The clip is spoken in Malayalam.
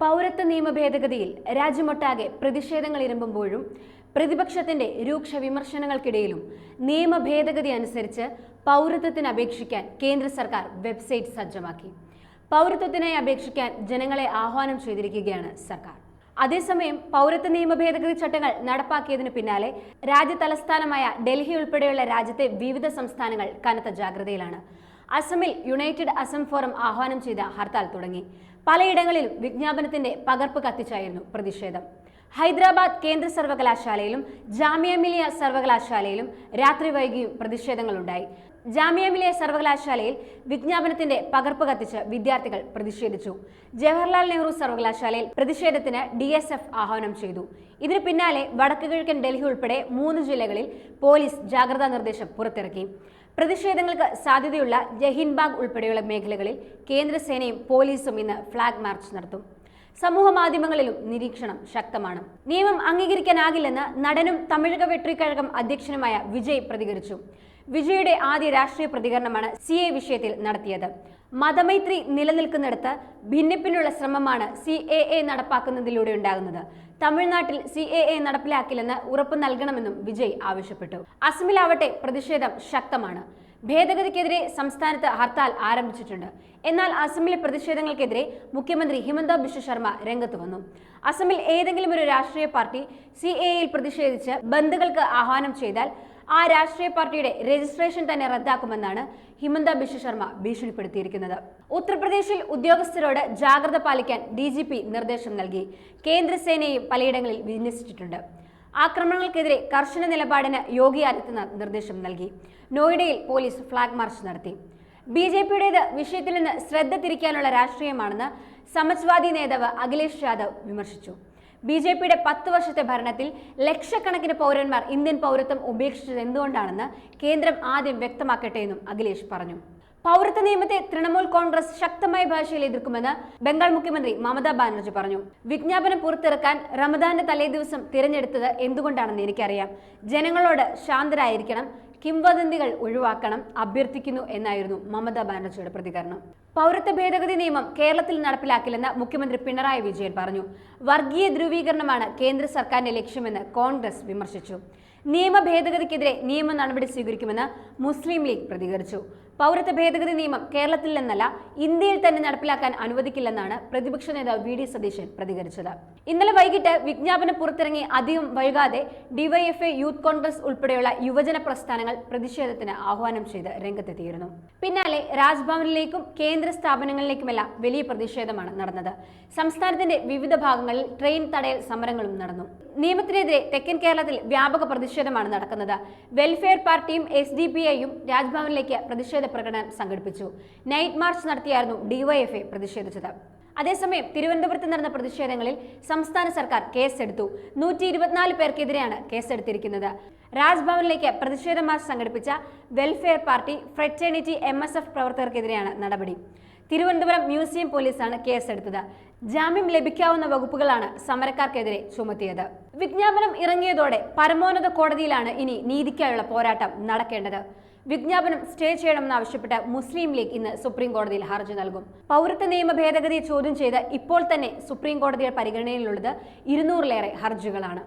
പൗരത്വ നിയമ ഭേദഗതിയിൽ രാജ്യമൊട്ടാകെ പ്രതിഷേധങ്ങൾ ഇരമ്പുമ്പോഴും പ്രതിപക്ഷത്തിന്റെ രൂക്ഷ വിമർശനങ്ങൾക്കിടയിലും നിയമ ഭേദഗതി അനുസരിച്ച് പൗരത്വത്തിന് അപേക്ഷിക്കാൻ കേന്ദ്ര സർക്കാർ വെബ്സൈറ്റ് സജ്ജമാക്കി. പൗരത്വത്തിനായി അപേക്ഷിക്കാൻ ജനങ്ങളെ ആഹ്വാനം ചെയ്തിരിക്കുകയാണ് സർക്കാർ. അതേസമയം പൗരത്വ നിയമ ഭേദഗതി ചട്ടങ്ങൾ നടപ്പാക്കിയതിനു പിന്നാലെ രാജ്യതലസ്ഥാനമായ ഡൽഹി ഉൾപ്പെടെയുള്ള രാജ്യത്തെ വിവിധ സംസ്ഥാനങ്ങൾ കനത്ത ജാഗ്രതയിലാണ്. അസമിൽ യുണൈറ്റഡ് അസം ഫോറം ആഹ്വാനം ചെയ്ത ഹർത്താൽ തുടങ്ങി. പലയിടങ്ങളിലും വിജ്ഞാപനത്തിന്റെ പകർപ്പ് കത്തിച്ചായിരുന്നു പ്രതിഷേധം. ഹൈദരാബാദ് കേന്ദ്ര സർവകലാശാലയിലും ജാമിയ മിലിയ സർവകലാശാലയിലും രാത്രി വൈകിയും പ്രതിഷേധങ്ങളുണ്ടായി. ജാമിയ മിലിയ സർവകലാശാലയിൽ വിജ്ഞാപനത്തിന്റെ പകർപ്പ് കത്തിച്ച് വിദ്യാർത്ഥികൾ പ്രതിഷേധിച്ചു. ജവഹർലാൽ നെഹ്റു സർവകലാശാലയിൽ പ്രതിഷേധത്തിന് ഡി എസ് എഫ് ആഹ്വാനം ചെയ്തു. ഇതിനു പിന്നാലെ വടക്കു കിഴക്കൻ ഡൽഹി ഉൾപ്പെടെ മൂന്ന് ജില്ലകളിൽ പോലീസ് ജാഗ്രതാ നിർദ്ദേശം പുറത്തിറക്കി. പ്രതിഷേധങ്ങൾക്ക് സാധ്യതയുള്ള ജഹിൻബാഗ് ഉൾപ്പെടെയുള്ള മേഖലകളിൽ കേന്ദ്രസേനയും പോലീസും ഇന്ന് ഫ്ളാഗ് മാർച്ച് നടത്തും. സമൂഹ മാധ്യമങ്ങളിലും നിരീക്ഷണം ശക്തമാണ്. നിയമം അംഗീകരിക്കാനാകില്ലെന്ന് നടനും തമിഴക വെട്രിക്കഴകം അധ്യക്ഷനുമായ വിജയ് പ്രതികരിച്ചു. വിജയുടെ ആദ്യ രാഷ്ട്രീയ പ്രതികരണമാണ് സി എ വിഷയത്തിൽ നടത്തിയത്. മതമൈത്രി നിലനിൽക്കുന്നിടത്ത് ഭിന്നിപ്പിനുള്ള ശ്രമമാണ് സി എ എ നടപ്പാക്കുന്നതിലൂടെ ഉണ്ടാകുന്നത്. തമിഴ്നാട്ടിൽ സി എ എ നടപ്പിലാക്കില്ലെന്ന് ഉറപ്പ് നൽകണമെന്നും വിജയ് ആവശ്യപ്പെട്ടു. അസമിലാവട്ടെ പ്രതിഷേധം ശക്തമാണ്. ഭേദഗതിക്കെതിരെ സംസ്ഥാനത്ത് ഹർത്താൽ ആരംഭിച്ചിട്ടുണ്ട്. എന്നാൽ അസമിലെ പ്രതിഷേധങ്ങൾക്കെതിരെ മുഖ്യമന്ത്രി ഹിമന്ത ബിശ്വ ശർമ്മ രംഗത്ത് വന്നു. അസമിൽ ഏതെങ്കിലും ഒരു രാഷ്ട്രീയ പാർട്ടി സി എയിൽ പ്രതിഷേധിച്ച് ബന്ധുക്കൾക്ക് ആഹ്വാനം ചെയ്താൽ ആ രാഷ്ട്രീയ പാർട്ടിയുടെ രജിസ്ട്രേഷൻ തന്നെ റദ്ദാക്കുമെന്നാണ് ഹിമന്ത ബിശ്വ ശർമ്മ ഭീഷണിപ്പെടുത്തിയിരിക്കുന്നത്. ഉത്തർപ്രദേശിൽ ഉദ്യോഗസ്ഥരോട് ജാഗ്രത പാലിക്കാൻ ഡി ജി പി നിർദ്ദേശം നൽകി. കേന്ദ്രസേനയും പലയിടങ്ങളിൽ വിന്യസിച്ചിട്ടുണ്ട്. ആക്രമണങ്ങൾക്കെതിരെ കർശന നിലപാടിന് യോഗി ആദിത്യനാഥ് നിർദ്ദേശം നൽകി. നോയിഡയിൽ പോലീസ് ഫ്ളാഗ് മാർച്ച് നടത്തി. ബി ജെ പിയുടേത് വിഷയത്തിൽ നിന്ന് ശ്രദ്ധ തിരിക്കാനുള്ള രാഷ്ട്രീയമാണെന്ന് സമാജ്വാദി നേതാവ് അഖിലേഷ് യാദവ് വിമർശിച്ചു. ബി ജെ പിയുടെ പത്ത് വർഷത്തെ ഭരണത്തിൽ ലക്ഷക്കണക്കിന് പൗരന്മാർ ഇന്ത്യൻ പൗരത്വം ഉപേക്ഷിച്ചത് എന്തുകൊണ്ടാണെന്ന് കേന്ദ്രം ആദ്യം വ്യക്തമാക്കട്ടെ എന്നും അഖിലേഷ് പറഞ്ഞു. പൗരത്വ നിയമത്തെ തൃണമൂൽ കോൺഗ്രസ് ശക്തമായ ഭാഷയിൽ എതിർക്കുമെന്ന് ബംഗാൾ മുഖ്യമന്ത്രി മമതാ ബാനർജി പറഞ്ഞു. വിജ്ഞാപനം പുറത്തിറക്കാൻ റമദാന്റെ തലേദിവസം തിരഞ്ഞെടുത്തത് എന്തുകൊണ്ടാണെന്ന് എനിക്കറിയാം. ജനങ്ങളോട് ശാന്തരായിരിക്കണം. കിംവദന്തികൾ ഒഴിവാക്കണം അഭ്യർത്ഥിക്കുന്നു എന്നായിരുന്നു മമതാ ബാനർജിയുടെ പ്രതികരണം. പൗരത്വ ഭേദഗതി നിയമം കേരളത്തിൽ നടപ്പിലാക്കില്ലെന്ന് മുഖ്യമന്ത്രി പിണറായി വിജയൻ പറഞ്ഞു. വർഗീയ ധ്രുവീകരണമാണ് കേന്ദ്ര സർക്കാരിന്റെ ലക്ഷ്യമെന്ന് കോൺഗ്രസ് വിമർശിച്ചു. നിയമ ഭേദഗതിക്കെതിരെ നിയമ നടപടി സ്വീകരിക്കുമെന്ന് മുസ്ലിം ലീഗ് പ്രതികരിച്ചു. പൗരത്വ ഭേദഗതി നിയമം കേരളത്തിൽ നിന്നല്ല ഇന്ത്യയിൽ തന്നെ നടപ്പിലാക്കാൻ അനുവദിക്കില്ലെന്നാണ് പ്രതിപക്ഷ നേതാവ് വി ഡി സതീശൻ പ്രതികരിച്ചത്. ഇന്നലെ വൈകിട്ട് വിജ്ഞാപനം പുറത്തിറങ്ങി അധികം വൈകാതെ ഡിവൈഎഫ്എ യൂത്ത് കോൺഗ്രസ് ഉൾപ്പെടെയുള്ള യുവജന പ്രസ്ഥാനങ്ങൾ പ്രതിഷേധത്തിന് ആഹ്വാനം ചെയ്ത് രംഗത്തെത്തിയിരുന്നു. പിന്നാലെ രാജ്ഭവനിലേക്കും കേന്ദ്ര സ്ഥാപനങ്ങളിലേക്കുമെല്ലാം വലിയ പ്രതിഷേധമാണ് നടന്നത്. സംസ്ഥാനത്തിന്റെ വിവിധ ഭാഗങ്ങളിൽ ട്രെയിൻ തടയൽ സമരങ്ങളും നടന്നു. നിയമത്തിനെതിരെ തെക്കൻ കേരളത്തിൽ വ്യാപക പ്രതിഷേധമാണ് നടക്കുന്നത്. വെൽഫെയർ പാർട്ടിയും എസ് ഡി പി ഐയും രാജ്ഭവനിലേക്ക് പ്രതിഷേധ പ്രകടനം സംഘടിപ്പിച്ചു. നൈറ്റ് മാർച്ച് നടത്തിയായിരുന്നു ഡിവൈഎഫ്ഐ പ്രതിഷേധിച്ചത്. അതേസമയം തിരുവനന്തപുരത്ത് നടന്ന പ്രതിഷേധങ്ങളിൽ സംസ്ഥാന സർക്കാർ കേസെടുത്തു. നൂറ്റി ഇരുപത്തിനാല് പേർക്കെതിരെയാണ് കേസെടുത്തിരിക്കുന്നത്. രാജ്ഭവനിലേക്ക് പ്രതിഷേധ മാർച്ച് സംഘടിപ്പിച്ച welfare party fraternity M S F പ്രവർത്തകർക്കെതിരെയാണ് നടപടി. തിരുവനന്തപുരം മ്യൂസിയം പോലീസാണ് കേസെടുത്തത്. ജാമ്യം ലഭിക്കാവുന്ന വകുപ്പുകളാണ് സമരക്കാർക്കെതിരെ ചുമത്തിയത്. വിജ്ഞാപനം ഇറങ്ങിയതോടെ പരമോന്നത കോടതിയിലാണ് ഇനി നീതിക്കായുള്ള പോരാട്ടം നടക്കേണ്ടത്. വിജ്ഞാപനം സ്റ്റേ ചെയ്യണമെന്നാവശ്യപ്പെട്ട് മുസ്ലിം ലീഗ് ഇന്ന് സുപ്രീം കോടതിയിൽ ഹർജി നൽകും. പൗരത്വ നിയമ ഭേദഗതിയെ ചോദ്യം ചെയ്ത് ഇപ്പോൾ തന്നെ സുപ്രീം കോടതിയുടെ പരിഗണനയിലുള്ളത് ഇരുന്നൂറിലേറെ ഹർജികളാണ്.